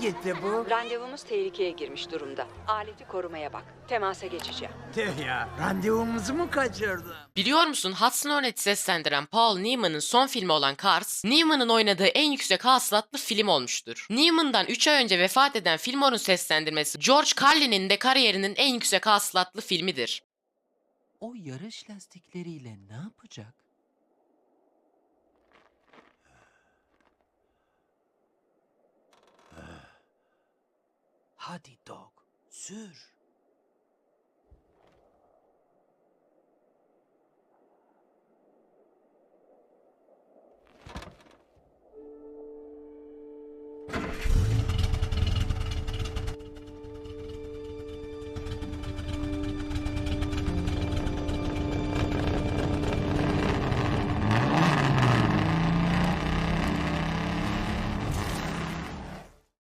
gitti bu? Randevumuz tehlikeye girmiş durumda. Aleti korumaya bak. Temasa geçeceğim. Tüh ya, randevumuzu mu kaçırdım? Biliyor musun Hudson Hornet'i seslendiren Paul Newman'ın son filmi olan Cars, Newman'ın oynadığı en yüksek hasılatlı film olmuştur. Newman'dan 3 ay önce vefat eden Fillmore'un seslendirmesi George Carlin'in de kariyerinin en yüksek hasılatlı filmidir. O yarış lastikleriyle ne yapacak? Hadi dog, sür.